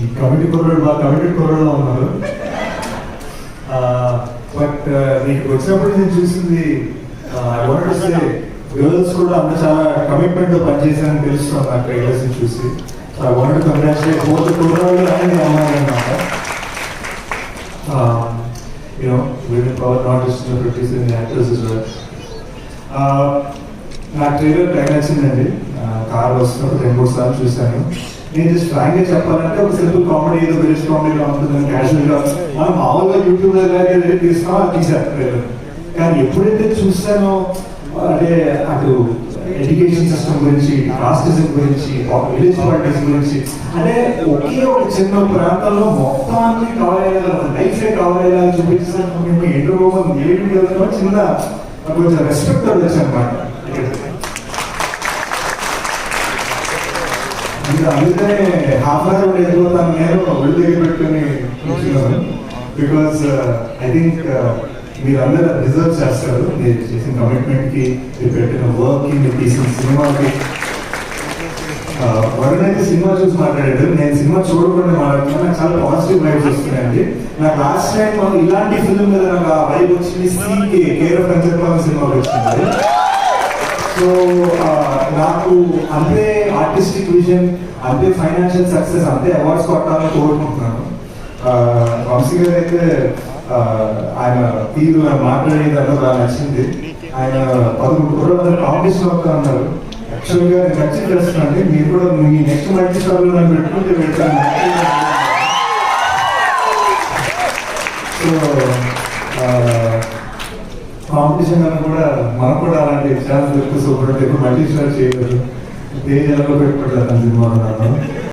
ఈ కమిటీ కుర్రలు మా కమిటీ కుర్రాడులో ఉన్నారు. బట్ నీకు వచ్చినప్పుడు నేను చూసింది గర్ల్స్ కూడా అంత చాలా కమిట్మెంట్తో పనిచేసారని తెలుస్తుంది నాకు ట్రైలర్స్ చూసి. So I want congratulate both కుర్రాడు అనేది అమ్మాయి అన్నమాట. You know women power not just in the producers and the actors నా ట్రైలర్ టైం నచ్చిందండి కార్ వస్తున్నప్పుడు రెండు మూడు సార్లు చూశాను. నేను జస్ట్ ఫ్రాంక్గా చెప్పాలంటే ఒక సింపుల్ కామెడీ ఏదో వెరీ కామెడీగా ఉంటుంది క్యాజువల్గా మనం మామూలుగా యూట్యూబ్ దగ్గర తీసుకున్నా అది కానీ ఎప్పుడైతే చూస్తానో అంటే అటు ఎడ్యుకేషన్ సిస్టమ్ గురించి రాష్ట్రం గురించి విలేజ్ పాలిటిక్స్ గురించి అంటే ఒకే ఒక చిన్న ప్రాంతంలో మొత్తాన్ని కవర్ అయ్యేలా లైఫ్ కవర్ అయ్యేలా చూపించాను మేము ఎంటర్ ఏమి వెళ్తామో చిన్న కొంచెం రెస్పెక్ట్ వచ్చాను అనమాట అందుకనే హాఫ్ అన్ అవర్ వెళ్ళిపోతాను నేను ఒళ్ళు దగ్గర పెట్టుకుని బికాస్ ఐ థింక్ మీరందరూ రిజర్వ్ చేస్తారు. మీరు చేసిన కమిట్మెంట్కి మీరు పెట్టిన వర్క్కి మీరు తీసిన సినిమాకి. Uh, వరుణ్ అయితే సినిమా చూసి మాట్లాడాడు. నేను సినిమా చూడకుండా మాట్లాడుతున్నా. నాకు చాలా పాజిటివ్ వైబ్స్ వస్తున్నాయండి. నాకు లాస్ట్ టైం ఇలాంటి ఫిల్మ్ మీద నాకు ఆ వైబ్ వచ్చింది. సీకే కేర్ ఆఫ్ కంచర్పాలెం సినిమాకి వచ్చింది. సో uh, నాకు అంతే ఆర్టిస్టిక్ విజన్ అది ఫైనాన్షియల్ సక్సెస్ అంతే అవార్డ్స్ కొట్టాలని కోరుకుంటున్నాను. వంశీ గారు అయితే ఆయన తీరు ఆయన మాట్లాడేది అన్నది నాకు నచ్చింది. ఆయన పదకొండు కూడా కాంపిటీషన్ అన్నారు ఉన్నారు. యాక్చువల్గా నేను ఖచ్చితంగా చేస్తున్నాను మీరు కూడా మీ నెక్స్ట్ మల్టీ స్టార్లో నన్ను పెట్టుకుంటే పెడతాను సో కాంపిటీషన్ అని కూడా మనకు కూడా అలాంటి ఛాన్స్ దొరికితే సూపర్ మల్టీ స్టార్ చేయగలరు ఏ జనంలో పెట్టుకోవట్లేదు సినిమా